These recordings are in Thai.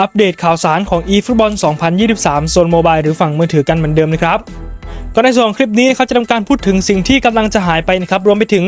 อัปเดตข่าวสารของ eFootball 2023 โซนโมบายหรือฝั่งมือถือกันเหมือนเดิมนะครับก็ในส่วนคลิปนี้เขาจะทำการพูดถึงสิ่งที่กำลังจะหายไปนะครับรวมไปถึง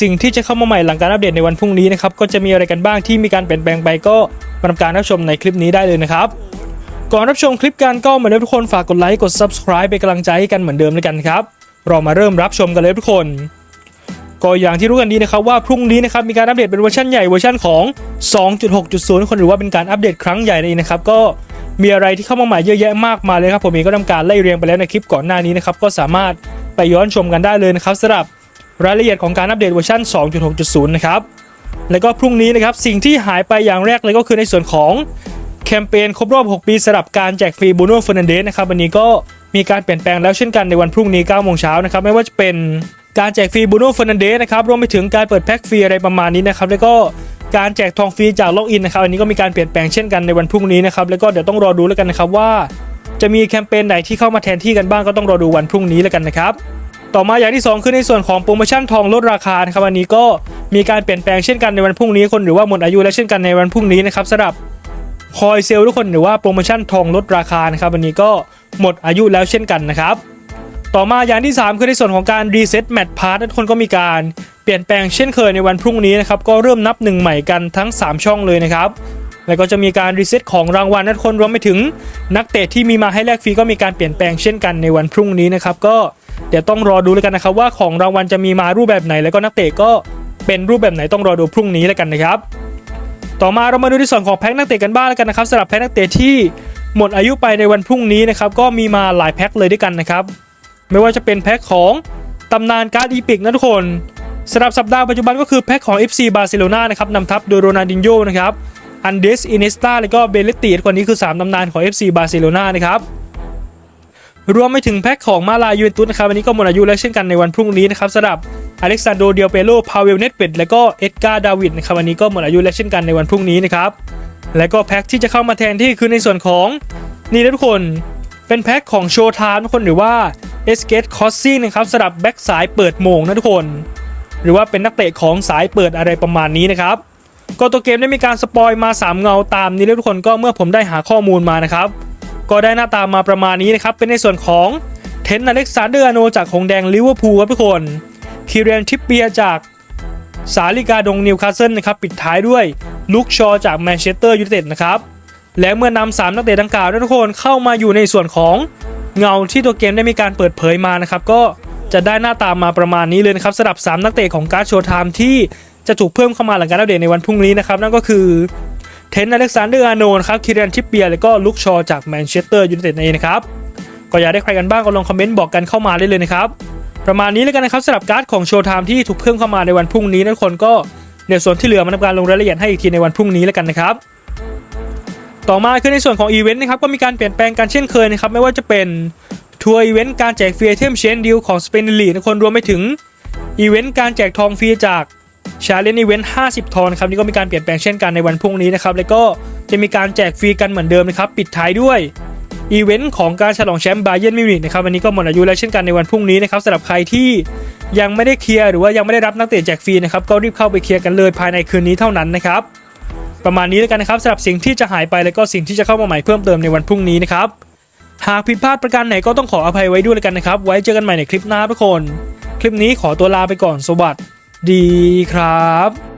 สิ่งที่จะเข้ามาใหม่หลังการอัปเดตในวันพรุ่งนี้นะครับก็จะมีอะไรกันบ้างที่มีการเปลี่ยนแปลงไปก็มาทำการรับชมในคลิปนี้ได้เลยนะครับก่อนรับชมคลิปกันก็เหมือนเดิมทุกคนฝากกดไลค์กด subscribe เป็นกำลังใจให้กันเหมือนเดิมเลยกันครับเรามาเริ่มรับชมกันเลยทุกคน ก็อย่างที่รู้กันดีนะครับว่าพรุ่งนี้นะครับมีการอัปเดตเป็นเวอร์ชันใหญ่เวอร์ชันของ 2.6.0 คนหรือว่าเป็นการอัปเดตครั้งใหญ่เองนะครับก็มีอะไรที่เข้ามาใหม่เยอะแยะมากมายเลยครับผมเองก็ทำการไล่เรียงไปแล้วในคลิปก่อนหน้านี้นะครับก็สามารถไปย้อนชมกันได้เลยนะครับสำหรับรายละเอียดของการอัปเดตเวอร์ชัน 2.6.0 นะครับแล้วก็พรุ่งนี้นะครับสิ่งที่หายไปอย่างแรกเลยก็คือในส่วนของแคมเปญครบรอบ 6 ปีสำหรับการแจกฟรีบูโน่เฟอร์นันเดสนะครับวันนี้ก็มีการเปลี่ยนแปลงแล้วเช่นกันในวันพรุ่งนี้9โมงเช้านะครับไม่ว่าจะเป็น การแจกฟรีบูโน่เฟอร์นันเดสนะครับรวมไปถึงการเปิดแพ็คฟรีอะไรประมาณนี้นะครับแล้วก็การแจกทองฟรีจากล็อกอินนะครับอันนี้ก็มีการเปลี่ยนแปลงเช่นกันในวันพรุ่งนี้นะครับแล้วก็เดี๋ยวต้องรอดูแล้วกันนะครับว่า จะมีแคมเปญไหนที่เข้ามาแทนที่กันบ้างก็ต้องรอดูวันพรุ่งนี้แล้วกันนะครับต่อมาอย่างที่ 2 คือในส่วนของโปรโมชั่นทองลดราคานะครับวันนี้ก็มีการเปลี่ยนแปลงเช่นกันในวันพรุ่งนี้คนหรือว่าหมดอายุและเช่นกันในวันพรุ่งนี้นะครับสำหรับคอยเซลทุกคนหรือว่าโปรโมชั่นทองลดราคานะครับวันนี้ก็หมดอายุแล้วเช่นกันนะครับ ต่อมาอย่างที่ 3 คือในส่วนของการรีเซ็ตแมตช์พาร์ททุกคนก็มีการเปลี่ยนแปลงเช่นเคยในวันพรุ่งนี้นะครับก็เริ่มนับหนึ่งใหม่กันทั้ง 3 ช่องเลยนะครับแล้วก็จะมีการรีเซ็ตของรางวัลนะทุกคนรวมไปถึงนักเตะที่มีมาให้แลกฟรีก็มีการเปลี่ยนแปลงเช่นกันในวันพรุ่งนี้นะครับก็เดี๋ยวต้องรอดูแล้วกันนะครับว่าของรางวัลจะมีมารูปแบบไหน แล้วก็นักเตะก็เป็นรูปแบบไหนต้องรอดูพรุ่งนี้แล้วกันนะครับ ต่อมาเรามาดูในส่วนของแพ็คนักเตะกันบ้างแล้วกันนะครับสำหรับแพ็คนักเตะที่หมดอายุไปในวันพรุ่งนี้นะครับก็มีมาหลายแพ็คเลยด้วยกันนะครับ ไม่ว่าจะเป็นแพ็คของตำนานการ์ดอีพิกนะทุกคนสำหรับสัปดาห์ปัจจุบันก็คือแพ็คของ FC บาร์เซโลนานะครับนำทัพโดยโรนัลดินโญ่นะครับอันเดสอินเนสตาแล้วก็เบลเลตตีคนนี้คือ 3ตำนานของ FC บาร์เซโลนานะครับรวมไปถึงแพ็คของมาลายูเวนตุสนะครับวันนี้ก็หมดอายุแล้วเช่นกันในวันพรุ่งนี้นะครับสำหรับอเล็กซานโดเดียเปโลพาเวลเนตเป็ดและก็เอ็ดการ์ดาวิดนะครับวันนี้ก็หมดอายุแล้วเช่นกันในวันพรุ่งนี้นะครับและก็แพ็คที่จะเข้ามาแทนที่คือในส่วนของนี่นะทุกคนเป็นแพ็คของโชว์ไทม์ทุกคนหรือว่า เอสเกตคอสซี่นะครับสำหรับแบ็กสายเปิดโมงนะทุกคน หรือว่าเป็นนักเตะของสายเปิดอะไรประมาณนี้นะครับก็ตัวเกมได้มีการสปอยมา 3 เงาตามนี้เลยทุกคนก็เมื่อผมได้หาข้อมูลมานะครับ ก็ได้หน้าตามาประมาณนี้นะครับ เป็นในส่วนของเทนอเล็กซานเดอร์อโนจากหงแดงลิเวอร์พูลครับทุกคนคีเรียนทิปเปียจากสาลิกาดงนิวคาสเซิลนะครับปิดท้ายด้วยลุกชอจากแมนเชสเตอร์ยูไนเต็ดนะครับและเมื่อนำสามนักเตะดังกล่าวนะทุกคนเข้ามาอยู่ในส่วนของ เงาที่ตัวเกมได้มีการเปิดเผยมานะครับก็จะได้หน้าตามาประมาณนี้เลยนะครับสำหรับ 3 นักเตะของการ์ดโชว์ไทม์ที่จะถูกเพิ่มเข้ามาหลังการอัปเดตในวันพรุ่งนี้นะครับนั่นก็คือเทนอเล็กซานเดอร์อาโนนครับคิเรียนทิปเปียแล้วก็ลุกชอจากแมนเชสเตอร์ยูไนเต็ดเองนะครับก็อยากได้ใครกันบ้างก็ลองคอมเมนต์บอกกันเข้ามาได้เลยนะครับประมาณนี้แล้วกันนะครับสำหรับการ์ดของโชว์ไทม์ที่ถูกเพิ่มเข้ามาในวันพรุ่งนี้นะทุกคนก็เดี๋ยวส่วนที่เหลือมาทำการลงรายละเอียดให้อีกทีในวันพรุ่งนี้แล้วกันนะครับ ต่อมาคือในส่วนของอีเวนต์นะครับก็มีการเปลี่ยนแปลงการเช่นเคยนะครับไม่ว่าจะเป็นทัวร์อีเวนต์การแจกฟรีไอเทมเชนดีลของสเปนลีนะคนรวมไปถึงอีเวนต์การแจกทองฟรีจากชาเลนจ์อีเวนต์50 ทองครับนี่ก็มีการเปลี่ยนแปลงเช่นกันในวันพรุ่งนี้นะครับแล้วก็จะมีการแจกฟรีกันเหมือนเดิมนะครับปิดท้ายด้วยอีเวนต์ของการฉลองแชมป์บาเยนมิวนิกนะครับวันนี้ก็หมดอายุแล้วเช่นกันในวันพรุ่งนี้นะครับสำหรับใครที่ยังไม่ได้เคลียร์หรือว่ายังไม่ได้รับนักเตะแจกฟรีนะครับก็รีบเข้าไปเคลียร์กันเลยภายในคืนนี้เท่านั้นนะครับ ประมาณนี้แล้วกันนะครับสำหรับสิ่งที่จะหายไปแล้วก็สิ่งที่จะเข้ามาใหม่เพิ่มเติมในวันพรุ่งนี้นะครับหากผิดพลาดประการไหนก็ต้องขออภัยไว้ด้วยแล้วกันนะครับ ไว้เจอกันใหม่ในคลิปหน้าทุกคน คลิปนี้ขอตัวลาไปก่อนสวัสดีครับ